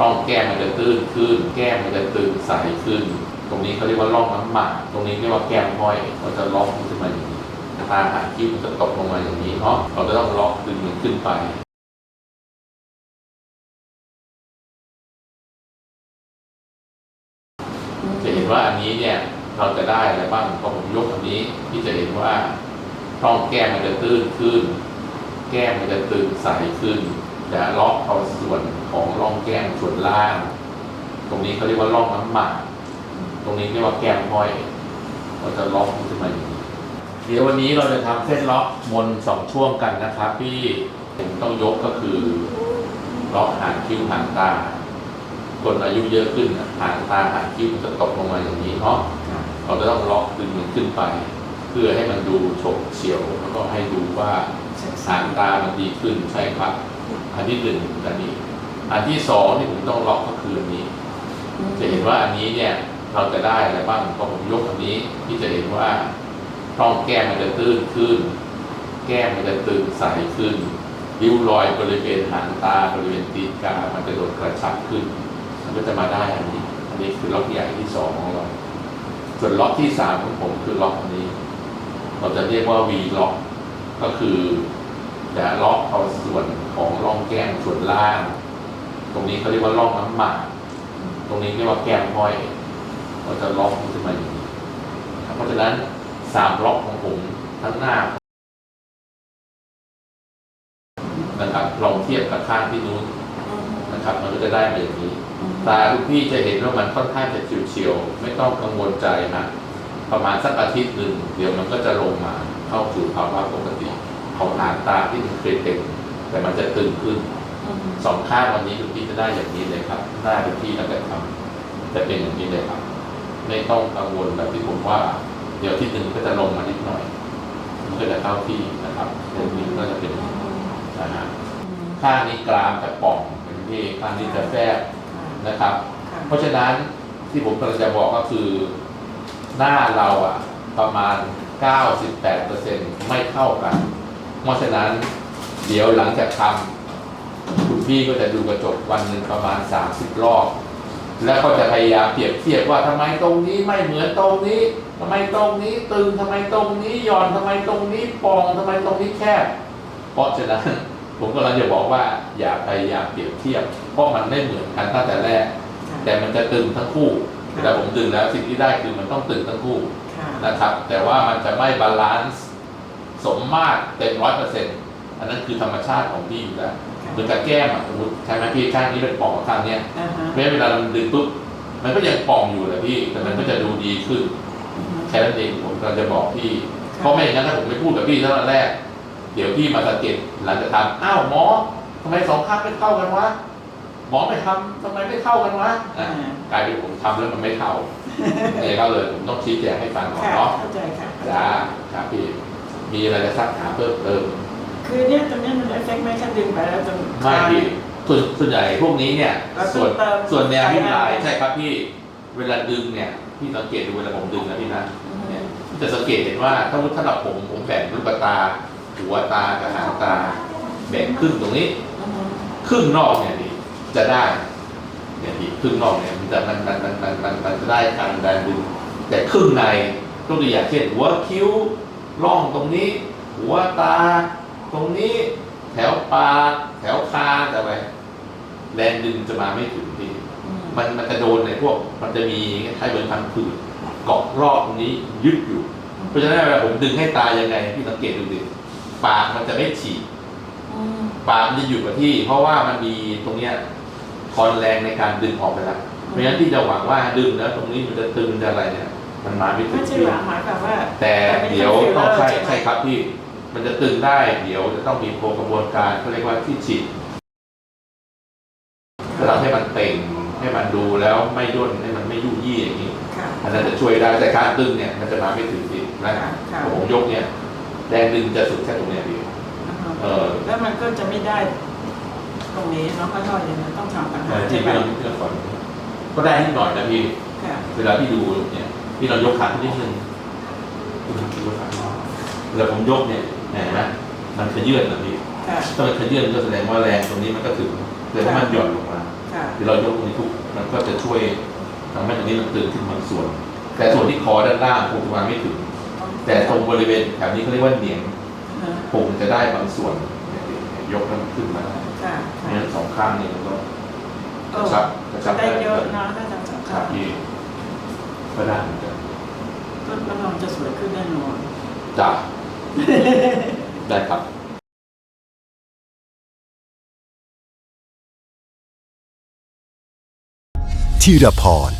ร่องแก้มมันจะตื้นขึ้น แก้มมันจะตึงใสขึ้น ตรงนี้เขาเรียกว่าร่องน้ำหมากตรงนี้เรียกว่าแก้มห้อยมันจะล็อกขึ้นมาอย่างนี้ตาหางคิ้วมันจะตกลงมาอย่างนี้เนาะเราจะต้องล็อกดึงมันขึ้นไปจะเห็นว่าอันนี้เนี่ยเราจะได้อะไรบ้างพอผมยกอันนี้พี่จะเห็นว่าร่องแก้มมันจะตื้นขึ้น แก้มมันจะตึงใสขึ้น จะล็อกเอาส่วนของร่องแก้มส่วนล่าง ตรงนี้เขาเรียกว่าร่องน้ำหมาก ตรงนี้เรียกว่าแก้มห้อยเราจะล็อกขึ้นมาอย่างนี้เดี๋ยววันนี้เราจะทำเส้นล็อกมนสองช่วงกันนะครับที่ผมต้องยกก็คือล็อกหางคิ้วหางตา คนอายุเยอะขึ้นหางตาหางคิ้วจะตกลงมาอย่างนี้เนาะเราจะต้องล็อกดึงมันขึ้นไป เพื่อให้มันดูโฉบเฉี่ยวแล้วก็ให้ดูว่าหางตามันดีขึ้นใช่ครับ อันที่หนึ่งอันนี้ อันที่สองที่ผมต้องล็อกก็คืออันนี้ จะเห็นว่าอันนี้เนี่ยเราจะได้อะไรบ้างพอผมยกอันนี้พี่จะเห็นว่าร่องแก้มมันจะตื้นขึ้น แก้มมันจะตึงใสขึ้นริ้วรอยบริเวณหางตาบริเวณตีนกา มันจะโดดกระชับขึ้น มันก็จะมาได้อันนี้ อันนี้คือล็อกใหญ่ที่สองของเรา ส่วนล็อกที่สามของผมคือล็อกอันนี้ เราจะเรียกว่า V ล็อก ก็คือจะล็อกเอาส่วน ของร่องแก้มส่วนล่าง ตรงนี้เขาเรียกว่าร่องน้ำหมากตรงนี้เรียกว่าแก้มห้อยเราจะล็อกมันขึ้นมาอย่างนี้เพราะฉะนั้นสามล็อกของผมทั้งหน้านะครับลองเทียบกับข้างที่นู้นนะครับ มันก็จะได้มาอย่างนี้ตาทุกพี่จะเห็นว่ามันค่อนข้างจะเฉียวๆไม่ต้องกังวลใจนะประมาณสักอาทิตย์หนึ่งเดี๋ยวมันก็จะลงมาเข้าสู่ภาวะปกติ ของหางตาที่มันเคยเต็ม แต่มันจะตึงขึ้นสองข้างวันนี้ทุกพี่จะได้อย่างนี้เลยครับ หน้าทุกพี่แล้วก็ทำจะเป็นอย่างนี้เลยครับ ไม่ต้องกังวลแบบที่ผมว่า เดี๋ยวที่หนึ่งก็จะลงมานิดหน่อยมันก็จะเข้าที่นะครับเรื่องนี้ก็จะเป็นนะฮะข้างนี้กลางแต่ป่องเป็นที่ข้างนี้จะแฟบนะครับ เพราะฉะนั้นที่ผมกำลังจะบอกก็คือ หน้าเราอะประมาณ 98%ไม่เท่ากัน เพราะฉะนั้น เดี๋ยวหลังจากทำคุณพี่ก็จะดูกระจกวันหนึ่งประมาณ 30 รอบ แล้วก็จะพยายามเปรียบเทียบว่าทำไมตรงนี้ไม่เหมือนตรงนี้ทำไมตรงนี้ตึงทำไมตรงนี้หย่อนทำไมตรงนี้ปองทำไมตรงนี้แคบเพราะฉะนั้นผมกำลังจะบอกว่าอย่าพยายามเปรียบเทียบ เพราะมันไม่เหมือนกันตั้งแต่แรก แต่มันจะตึงทั้งคู่เวลาผมตึงแล้วสิ่งที่ได้คือมันต้องตึงทั้งคู่นะครับ แต่ว่ามันจะไม่บาลานซ์สมมาตรเต็มร้อยเปอร์เซ็นต์ อันนั้นคือธรรมชาติของพี่อยู่แล้วเหมือนกับแก้มอะสมมติใช่ไหมพี่ข้างนี้เป็นป่องกับข้างเนี้ยแม้เวลามันดึงปุ๊บมันก็ยังป่องอยู่แหละพี่ แต่มันก็จะดูดีขึ้นแค่นั้นเองผมกำลังจะบอกพี่ เพราะไม่อย่างนั้นถ้าผมไม่พูดกับพี่ตั้งแต่แรก เดี๋ยวพี่มาสังเกตหลังจากทำอ้าวหมอทำไมสองข้างไม่เข้ากันวะหมอไม่ทำทำไมไม่เข้ากันวะอะกลายเป็นผมทำแล้วมันไม่เข้าเนี่ยก็เลยผมต้องชี้แจงให้ฟังก่อนค่ะเนาะเข้าใจค่ะจ้าครับพี่มีอะไรจะซักถามเพิ่มเติม คือเนี่ยตรงเนี้ยมันเอฟเฟกต์ไหมถ้าดึงไปแล้วตรงไม่พี่ส่วนส่วนใหญ่พวกนี้เนี่ย แล้วส่วนเติมส่วนแนวที่ลายใช่ใช่ครับพี่เวลาดึงเนี่ยพี่สังเกตดูเวลาผมดึงนะพี่นะเนี่ยพี่จะสังเกตเห็นว่าถ้ามุติถ้าเราผมผมแบ่งลูกตา หัวตากับหางตา แบ่งครึ่งตรงนี้ครึ่งนอกเนี่ยดีจะได้เนี่ยดีครึ่งนอกเนี่ยมันจะมันมันมันมันมันมันจะได้การแรงดึงแต่ครึ่งในยกตัวอย่างเช่นหัวคิ้วร่องตรงนี้ หัวตา ตรงนี้แถวปากแถวคางแต่ไปแรงดึงจะมาไม่ถึงที่มันมันจะโดนในพวก มันจะมีคล้ายๆเหมือนพันผืดเกาะรอบตรงนี้ยึดอยู่ เพราะฉะนั้นเวลาผมดึงให้ตายังไงพี่สังเกตดูดิปากมันจะไม่ฉีกปากมันจะอยู่กับที่ เพราะว่ามันมีตรงเนี้ยทอนแรงในการดึงออกไปแล้วเพราะฉะนั้นที่จะหวังว่าดึงแล้ว ตรงนี้มันจะตึงจะอะไรเนี่ย มันมาไม่ถึไม่งใช่ที่หวังหมายความว่าแต่เดี๋ยวต้องใช่ใช่ใช่ครับพี่ มันจะตึงได้เดี๋ยวจะต้องมีโปรกระบวนการเขาเรียกว่าที่ฉีดเราให้มันเต่งให้มันดูแล้วไม่ย่นให้มันไม่ยุ่ยยี่อย่างนี้ค่ะอันนั้นจะช่วยได้แต่การดึงเนี่ยมันจะมาไม่ถึงที่นะค่ะค่ะผมยกเนี่ยแรงดึงจะสุดแค่ตรงเนี้ยพี่เออแล้วมันก็จะไม่ได้ตรงนี้เนาะค่อยๆอย่างนั้นต้องทำต่างเอหากอที่ใช่ไหมพี่ลองพี่ลองก่อนก็ได้นิดหน่อยนะพี่ ค่ะเวลาพี่ดูเนี่ยพี่ลองยกขาขึ้นนิดนึงยกขาเวลาผมยกเนี่ย เห็นไหมมันขยื่นนะพี่ค่ะถ้ามันขยื่นก็แสดงว่าแรงตรงนี้มันก็ถึงแต่ถ้ามันหย่อนลงมาค่ะค่ะที่เรายกตรงนี้ทุกมันก็จะช่วยทำให้ตรงนี้มันตึงขึ้นบางส่วน แต่ส่วนที่คอด้านล่างคงจะมาไม่ถึง แต่ตรงบริเวณแถวนี้เขาเรียกว่าเหนียงฮะคงจะได้บางส่วนเนี่ยยกแล้วมันขึ้นมาค่ะเนี่ยสองข้างนี่มันก็เอกอระชับกระชับได้เยอะนะถ้าจะครัค่ะบพี่ก็ได้เหมือนกันก็กำลังจะสวยขึ้นแน่นอนจ้า ได้ครับธีรพร